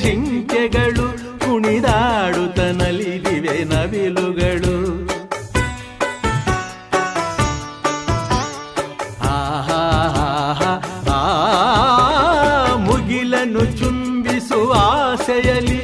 ಜಿಂಕೆಗಳು ಕುಣಿದಾಡುತ್ತ ನಲಿದಿವೆ ನವಿಲುಗಳು ಆಹಾ ಆ ಮುಗಿಲನ್ನು ಚುಂಬಿಸುವ ಆಸೆಯಲ್ಲಿ